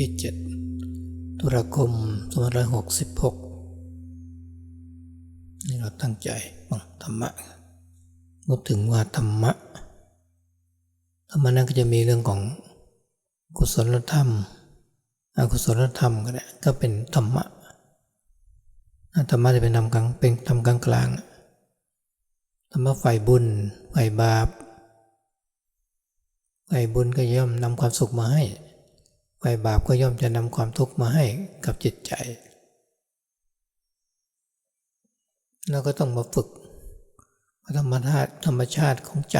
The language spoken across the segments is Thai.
ที่เจ็ดตุลาคมสองพันหกสิบหกนี่เราตั้งใจฟังธรรมะพูดถึงว่าธรรมะ ธรรมะนั้นก็จะมีเรื่องของกุศลธรรม อกุศลธรรมก็ได้ก็เป็นธรรมะ ธรรมะจะเป็นธรรมกลางเป็นธรรมกลางกลางธรรมะฝ่ายบุญฝ่ายบาปฝ่ายบุญก็ย่อมนำความสุขมาให้ ฝ่ายบาปก็ย่อมจะนำความทุกข์มาให้กับจิตใจเราก็ต้องมาฝึกธรรมชาติธรรมชาติของใจ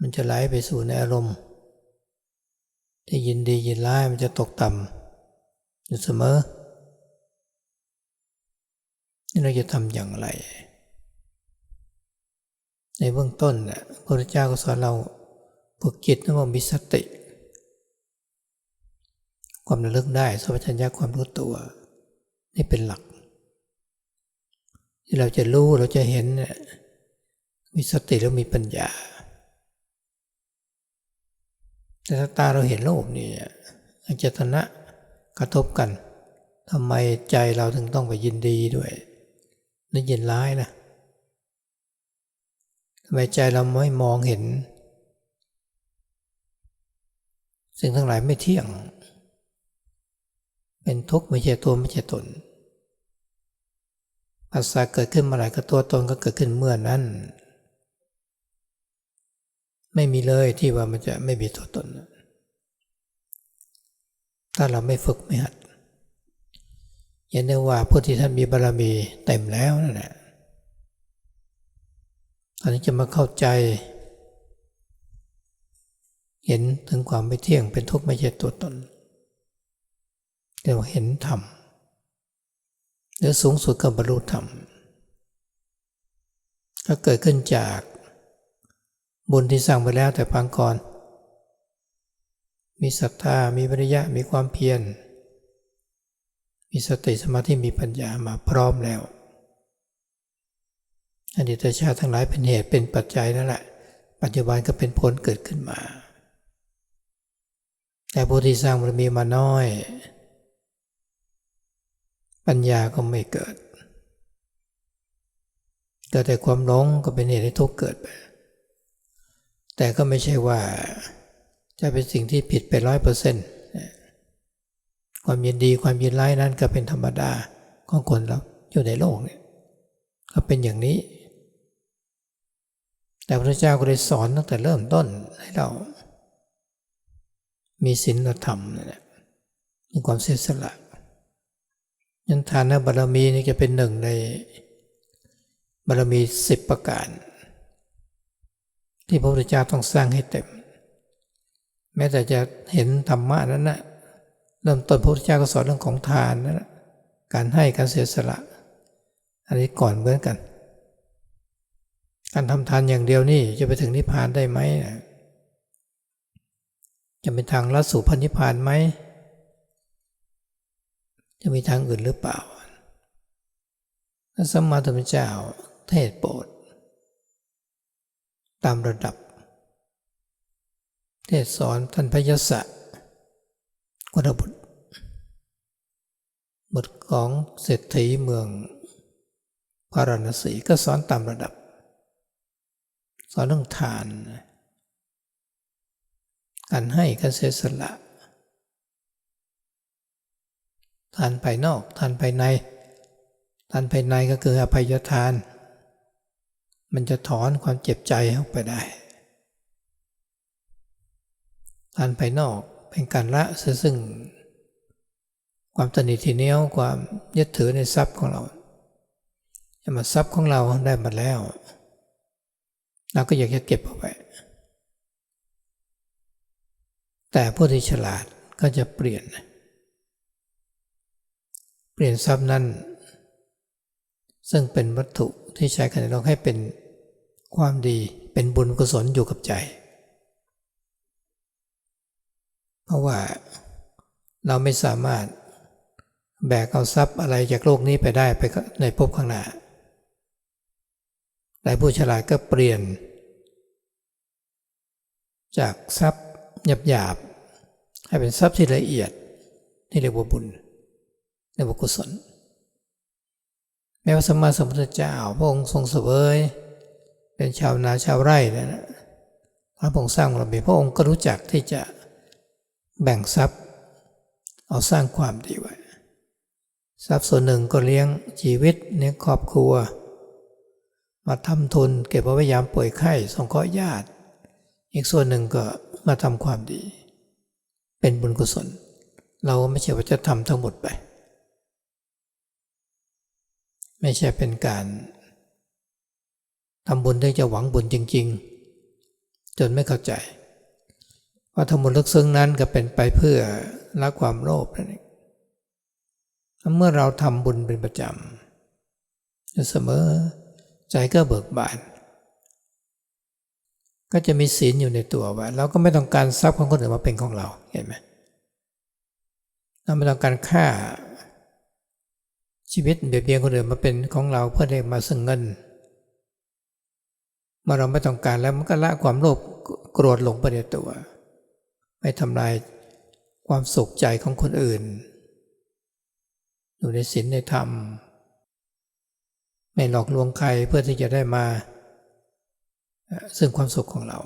มันจะไหลไปสู่ในอารมณ์ ที่ยินดียินร้ายมันจะตกต่ำอยู่เสมอนี่เราจะทำอย่างไร ในเบื้องต้นเนี่ยพระพุทธเจ้าก็สอนเราฝึกจิตนะว่ามีสติ ความระลึกได้สัมปชัญญะความรู้ตัว นี่เป็นหลัก ที่เราจะรู้เราจะเห็นมีสติแล้วมีปัญญา แต่ถ้าตาเราเห็นโลกนี่อจตนะกระทบกันทำไมใจเราถึงต้องไปยินดีด้วยนึกยินร้ายนะทำไมใจเราไม่มองเห็น สิ่งทั้งหลายไม่เที่ยง เป็นทุกข์ไม่ใช่ตัวไม่ใช่ตนภาษาเกิดขึ้นเมื่อไหร่ก็ตัวตนก็เกิดขึ้นเมื่อนั้น ไม่มีเลยที่ว่ามันจะไม่มีตัวตน ถ้าเราไม่ฝึกไม่หัดอย่างนี้ว่าผู้ที่ท่านมีบารรมีเต็มแล้วนั่นแหละตอนนี้จะมาเข้าใจ เห็นถึงความไม่เที่ยงเป็นทุกข์ไม่ใช่ตัวตน เรียกว่าเห็นธรรมหรือสูงสุดก็บรรลุธรรม ก็เกิดขึ้นจากบุญที่สร้างไปแล้วแต่ปางก่อน มีศรัทธา มีวิริยะ มีความเพียร มีสติสมาธิ มีปัญญามาพร้อมแล้ว อดีตชาติทั้งหลายเป็นเหตุเป็นปัจจัยนั่นแหละ ปัจจุบันก็เป็นผลเกิดขึ้นมา แต่ผู้ที่สร้างบารมีมาน้อย ปัญญาก็ไม่เกิดเกิดแต่ความหลงก็เป็นเหตุให้ทุกข์เกิดไป แต่ก็ไม่ใช่ว่าจะเป็นสิ่งที่ผิดไปร้อยเปอร์เซ็นต์ความยินดีความยินร้ายนั้นก็เป็นธรรมดาของคนเราอยู่ในโลกเนี่ยก็เป็นอย่างนี้ แต่พระเจ้าก็ได้สอนตั้งแต่เริ่มต้นให้เรา มีศีลธรรมนี่แหละมีความเสียสละ ยันทานบารมีนี่จะเป็นหนึ่งในบารมีสิบประการ ที่พระพุทธเจ้าต้องสร้างให้เต็ม แม้แต่จะเห็นธรรมะนั้นนะเริ่มต้นพระพุทธเจ้าก็สอนเรื่องของทานนั่นนะการให้การเสียสละ อันนี้ก่อนเหมือนกัน การทำทานอย่างเดียวนี่จะไปถึงนิพพานได้ไหมจะเป็นทางลัดสู่พันนิพพานไหม จะมีทางอื่นหรือเปล่าพระสัมมาสัมพุทธเจ้าเทศโปรด ตามระดับ เทศสอนท่านพยศะกุฎบุตรบทของเศรษฐีเมืองพาราณสีก็สอนตามระดับ สอนเรื่องทาน การให้การเสียสละ ทานภายนอก ทานภายใน ทานภายในก็คืออภัยทาน มันจะถอนความเจ็บใจออกไปได้การภายนอกเป็นการละซึ่ง ความตนิทีเนี้ยวความยึดถือในทรัพย์ของเราจะมาทรัพย์ของเราได้มาแล้ว เราก็อยากจะเก็บเอาไว้แต่ผู้ที่ฉลาดก็จะเปลี่ยน เปลี่ยนทรัพย์นั้น ซึ่งเป็นวัตถุที่ใช้กันในโลกให้เป็นความดีเป็นบุญกุศลอยู่กับใจ เพราะว่าเราไม่สามารถแบกเอาทรัพย์อะไรจากโลกนี้ไปได้ไปในภพข้างหน้าแต่ผู้ฉลาดก็เปลี่ยน จากทรัพย์หยาบๆให้เป็นทรัพย์ที่ละเอียดที่เรียกว่าบุญ เรียกว่ากุศล แม้ว่าสมมาสมพุทธเจ้าพระองค์ทรงเสวย เป็นชาวนาชาวไร่นะนะพระองค์สร้างบารมีพระองค์ก็รู้จักที่จะแบ่งทรัพย์ เอาสร้างความดีไว้ ทรัพย์ส่วนหนึ่งก็เลี้ยงชีวิตเลี้ยงครอบครัว มาทำทุนเก็บไว้ยามป่วยไข้สงเคราะห์ญาติ อีกส่วนหนึ่งก็มาทำความดี เป็นบุญกุศล เราไม่ใช่ว่าจะทำทั้งหมดไป ไม่ใช่เป็นการทำบุญที่จะหวังบุญจริง ๆ จนไม่เข้าใจ ว่าทำบุญลึกซึ้งนั้นก็เป็นไปเพื่อละความโลภนั่นเองเมื่อเราทำบุญเป็นประจำเสมอใจก็เบิกบาน ก็จะมีศีลอยู่ในตัวว่าเราก็ไม่ต้องการทรัพย์ของคนอื่นมาเป็นของเราเห็นไหมเราไม่ต้องการฆ่า ชีวิตเบียดเบียนคนอื่นมาเป็นของเราเพื่อได้มาซึ่งเงินเมื่อเราไม่ต้องการแล้วมันก็ละความโลภโกรธหลงไปในตัว ไม่ทำลายความสุขใจของคนอื่น อยู่ในศีลในธรรม ไม่หลอกลวงใครเพื่อที่จะได้มา ซึ่งความสุขของเรา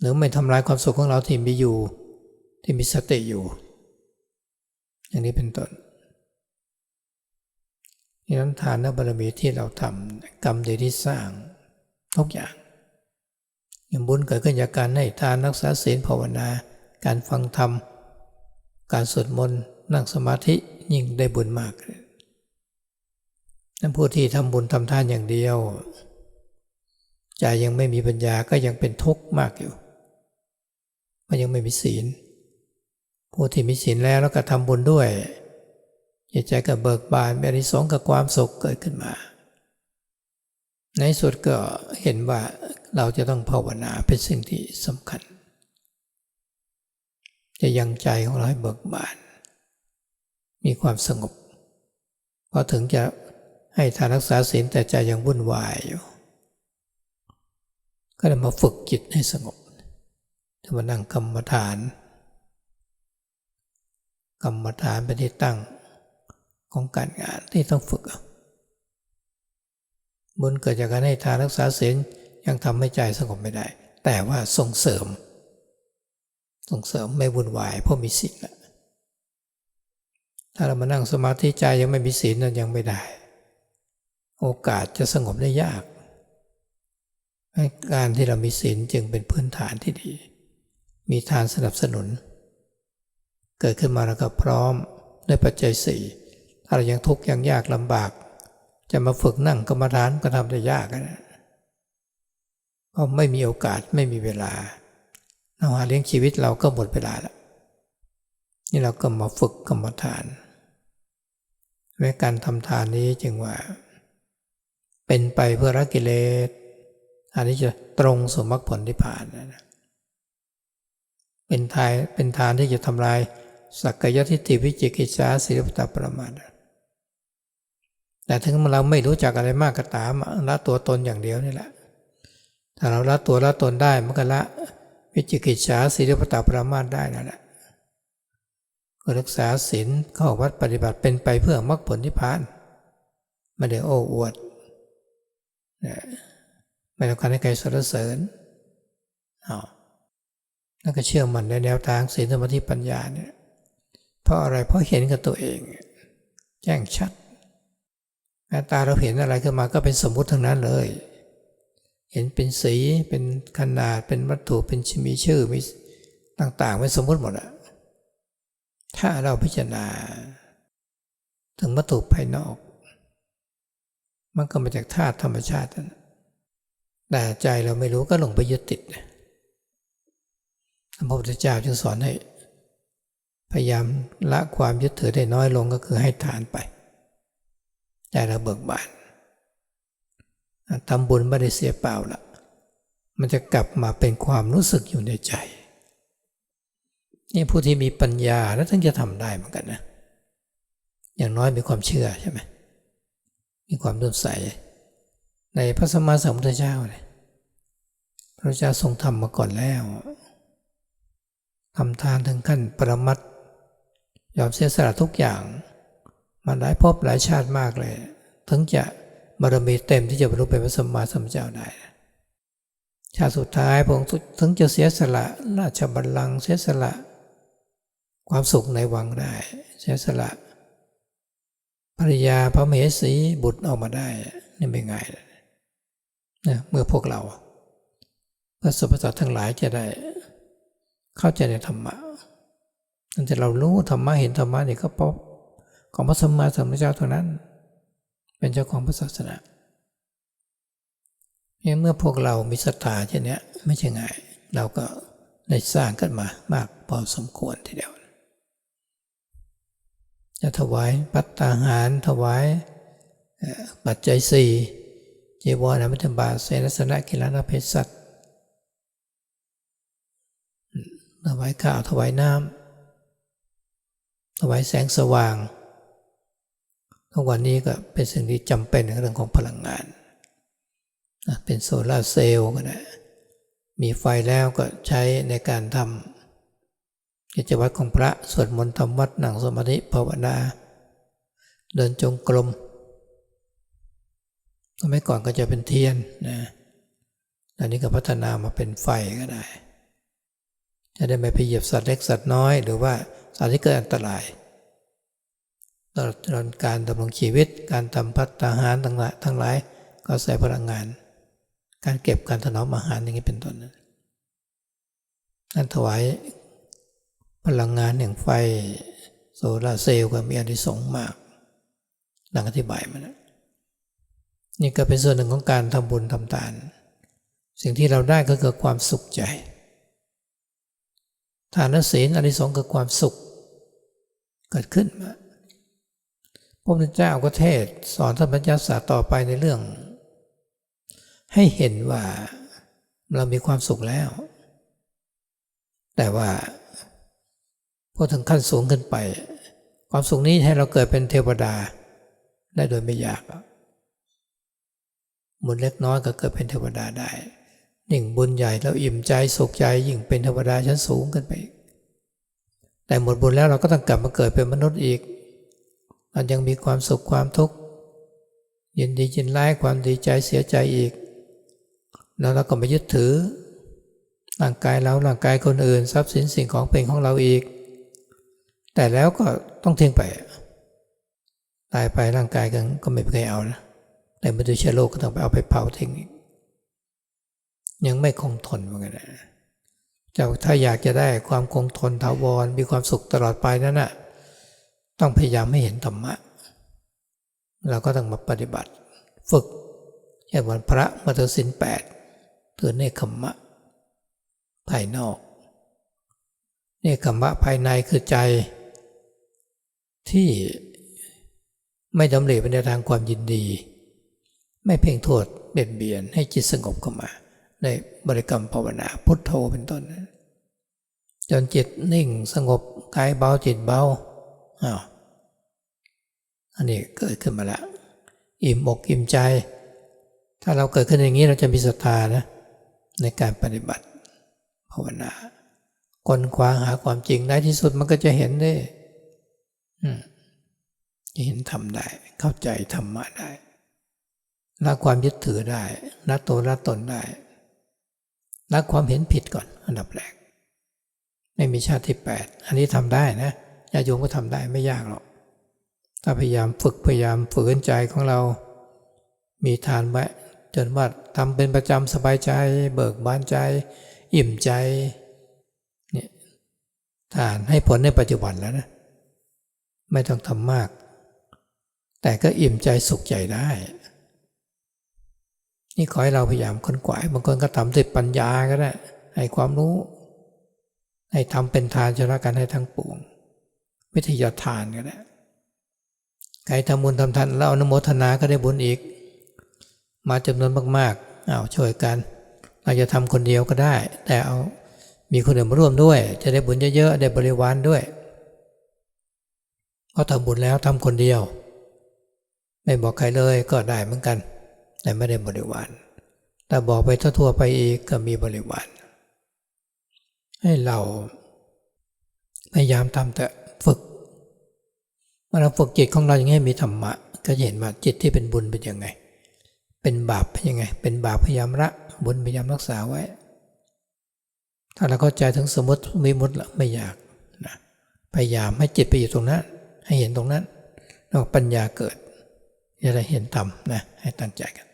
หรือไม่ทำลายความสุขของเราที่มีอยู่ที่มีสติอยู่ อย่างนี้เป็นต้น นี่นั้นทานบารมีที่เราทำกรรมดีที่สร้างทุกอย่างอย่างบุญเกิดขึ้นจากการให้ทานรักษาศีลภาวนา การฟังธรรม การสวดมนต์นั่งสมาธิยิ่งได้บุญมากนั่นผู้ที่ทำบุญทำทานอย่างเดียวใจยังไม่มีปัญญาก็ยังเป็นทุกข์มากอยู่เพราะยังไม่มีศีล ผู้ที่มีศีลแล้วแล้วก็ทำบุญด้วย จิตใจก็เบิกบานมีอนิสงส์กับความสุขเกิดขึ้นมา ในสุดก็เห็นว่าเราจะต้องภาวนาเป็นสิ่งที่สำคัญ จะยังใจของเราให้เบิกบาน มีความสงบพอถึงจะให้ทานรักษาศีลแต่ใจยังวุ่นวายอยู่ ก็เลยมาฝึกจิตให้สงบจะมานั่งกรรมฐาน กรรมฐานเป็นที่ตั้ง ของการงานที่ต้องฝึก บุญเกิดจากการให้ทานรักษาศีลยังทำให้ใจสงบไม่ได้ แต่ว่าส่งเสริม ส่งเสริมไม่วุ่นวายเพราะมีศีลถ้าเรามานั่งสมาธิใจยังไม่มีศีลนั้นยังไม่ได้ โอกาสจะสงบได้ยากการที่เรามีศีลจึงเป็นพื้นฐานที่ดี มีทานสนับสนุน เกิดขึ้นมาแล้วก็พร้อมด้วยปัจจัยสี่ ถ้าเรายังทุกข์ยังยากลำบาก จะมาฝึกนั่งกรรมฐานก็ทำได้ยากนะเพราะไม่มีโอกาสไม่มีเวลาเราหาเลี้ยงชีวิตเราก็หมดเวลาแล้วนี่เราก็มาฝึกกรรมฐานแม้การทำทานนี้จึงว่า เป็นไปเพื่อรักกิเลส อันนี้จะตรงสมมรรคผลที่ผ่านนะเป็นทายเป็นทานที่จะทำลายสักกายทิฏฐิวิจิกิจฉาศิลปตปรมาท แต่ถึงเราไม่รู้จักอะไรมากก็ตามละตัวตนอย่างเดียวนี่แหละ ถ้าเราละตัวละตนได้มันก็ละวิจิกิจฉาศิลปตปรมาทได้นั่นแหละก็รักษาศีลเข้าวัดปฏิบัติเป็นไปเพื่อมรรคผลที่ผ่านไม่ได้โอ้อวดไม่ต้องการให้ใครสรรเสริญเอาแล้วก็เชื่อมันในแนวทางศีลสมาธิปัญญาเนี่ยเพราะอะไรเพราะเห็นกับตัวเอง แจ้งชัด ตาเราเห็นอะไรขึ้นมาก็เป็นสมมุติทั้งนั้นเลย เห็นเป็นสีเป็นขนาดเป็นวัตถุเป็นมีชื่อมีต่างๆเป็นสมมุติหมดอะถ้าเราพิจารณา ถึงวัตถุภายนอก มันก็มาจากธาตุธรรมชาตินะแต่ใจเราไม่รู้ก็หลงไปยึดติดพระพุทธเจ้าจึงสอนให้ พยายามละความยึดถือได้น้อยลงก็คือให้ทานไป ใจเราเบิกบานทำบุญไม่ได้เสียเปล่าละมันจะกลับมาเป็นความรู้สึกอยู่ในใจ นี่ผู้ที่มีปัญญาแล้วถึงจะทำได้เหมือนกันนะ อย่างน้อยมีความเชื่อใช่ไหมมีความเลื่อมใส ในพระสมมาสัมพุทธเจ้าเนี่ยพระเจ้าทรงทำมาก่อนแล้วทำทานถึงขั้นประมัตถ์ยอมเสียสละทุกอย่าง มาหลายภพหลายชาติมากเลย ถึงจะบารมีเต็มที่จะบรรลุเป็นพระสัมมาสัมพุทธเจ้าได้ ชาติสุดท้ายพระองค์ถึงจะเสียสละราชบัลลังก์เสียสละ ความสุขในวังได้ เสียสละภรรยาพระเหสีบุตรออกมาได้นี่ไม่ง่ายเลยนะเมื่อพวกเราพระสุภาษิตทั้งหลายจะได้ เข้าใจในธรรมะนั่นจะเรารู้ธรรมะเห็นธรรมะนี่ก็เพราะ ของพระสมมาสมพุทธเจ้าเท่านั้น เป็นเจ้าของพระศาสนาเมื่อพวกเรามีศรัทธาเช่นนี้ไม่ใช่ง่าย เราก็ได้สร้างกันมามากพอสมควรทีเดียว จะถวายปัตตาหารถวายปัจจัยสี่เจวรอมิธบาเสนสนะกิลานเพศสัตถวายข้าวถวายน้ำถวายแสงสว่าง ทุกวันนี้ก็เป็นสิ่งที่จำเป็นในเรื่องของพลังงาน เป็นโซลาร์เซลล์ก็ได้มีไฟแล้วก็ใช้ในการทำกิจวัตรของพระสวดมนต์ทำวัดหนังสมาธิภาวนา เดินจงกรมสมัยก่อนก็จะเป็นเทียนนะตอนนี้ก็พัฒนามาเป็นไฟก็ได้ จะได้ไม่ไปเหยียบสัตว์เล็กสัตว์น้อย หรือว่าสัตว์ที่เกิดอันตราย ตลอดการดำรงชีวิต การทำพัฒนาหารทั้งหายทั้งหลายก็ใส่พลังงาน การเก็บการถนอมอาหารอย่างนี้เป็นต้นการถวายพลังงานอย่างไฟโซลาเซลล์ก็มีอานิสงส์มากดังอธิบายมาแล้วนี่ก็เป็นส่วนหนึ่งของการทำบุญทำทาน สิ่งที่เราได้ก็คือความสุขใจ ทานศีลอนิสงส์คือความสุข เกิดขึ้นมา ระพุทธเจ้าก็เทศสอนท่านปัญญาสาต่อไปในเรื่อง ให้เห็นว่าเรามีความสุขแล้ว แต่ว่าพอถึงขั้นสูงขึ้นไป ความสุขนี้ให้เราเกิดเป็นเทวดาได้โดยไม่ยากบุญเล็กน้อยก็เกิดเป็นเทวดาได้ยิ่งบุญใหญ่แล้วอิ่มใจสุขใจยิ่งเป็นเทวดาชั้นสูงขึ้นไป แต่หมดบุญแล้วเราก็ต้องกลับมาเกิดเป็นมนุษย์อีก มันยังมีความสุขความทุกข์ยินดียินร้ายความดีใจเสียใจอีก แล้วเราก็มายึดถือ ร่างกายเราร่างกายคนอื่น ทรัพย์สินสิ่งของเป็นของเราอีก แต่แล้วก็ต้องทิ้งไป ตายไปร่างกายกันก็ไม่เคยเอานะแต่มนุษย์โลกก็ต้องไปเอาไปเผาทิ้งอีกยังไม่คงทนเหมือนกันนะจะถ้าอยากจะได้ความคงทนถาวรมีความสุขตลอดไปนั่นนะ่ะ ต้องพยายามให้เห็นธรรมะ เราก็ต้องมาปฏิบัติ ฝึกอย่างวันพระมาตสินแปดถือเนคขมะ ภายนอก เนคขมะภายในคือใจ ที่ไม่ดำเนินไปในทางความยินดี ไม่เพ่งโทษเบียดเบียนให้จิตสงบเข้ามา ในบริกรรมภาวนาพุทโธเป็นต้น จนจิตนิ่งสงบกายเบาจิตเบา อ้าวอันนี้เกิดขึ้นมาแล้วอิ่มอกอิ่มใจ ถ้าเราเกิดขึ้นอย่างนี้เราจะมีศรัทธานะในการปฏิบัติภาวนาคนคว้าหาความจริงในที่สุดมันก็จะเห็นได้จะเห็นทำได้ เข้าใจธรรมะได้ละความยึดถือได้ละตัวละตนได้ละความเห็นผิดก่อน อันดับแรกไม่มีชาติที่แปดอันนี้ทำได้นะ ญาโยมก็ทำได้ไม่ยากหรอก ถ้าพยายามฝึกพยายามฝืนใจของเรา มีทานไว้จนว่าทำเป็นประจำสบายใจ เบิกบานใจ อิ่มใจเนี่ยทานให้ผลในปัจจุบันแล้วนะ ไม่ต้องทำมาก แต่ก็อิ่มใจสุขใจได้ นี่ขอให้เราพยายามค้นขวายบางคนก็ทำด้วยปัญญาก็ได้ให้ความรู้ให้ทำเป็นทานชนะกันให้ทั้งปวง วิทยาทานก็ได้ใครทำบุญทำทานแล้วอนุโมทนาก็ได้บุญอีก มาจำนวนมากๆเอาช่วยกัน เราจะทำคนเดียวก็ได้ แต่เอามีคนอื่นมาร่วมด้วย จะได้บุญเยอะๆได้บริวารด้วยเพราะทำบุญแล้วทำคนเดียว ไม่บอกใครเลยก็ได้เหมือนกัน แต่ไม่ได้บริวารแต่บอกไปทั่วๆไปอีกก็มีบริวารให้เราพยายามทำแต่ ฝึกเมื่อเราฝึกจิตของเราอย่างนี้มีธรรมะ ก็จะเห็นว่าจิตที่เป็นบุญเป็นยังไง เป็นบาปเป็นยังไง เป็นบาปพยายามละบุญพยายามรักษาไว้ ถ้าเราเข้าใจถึงสมมติวิมุติละไม่อยากนะพยายามให้จิตไปอยู่ตรงนั้น ให้เห็นตรงนั้นแล้วปัญญาเกิดจะได้เห็นธรรมนะให้ตั้งใจกัน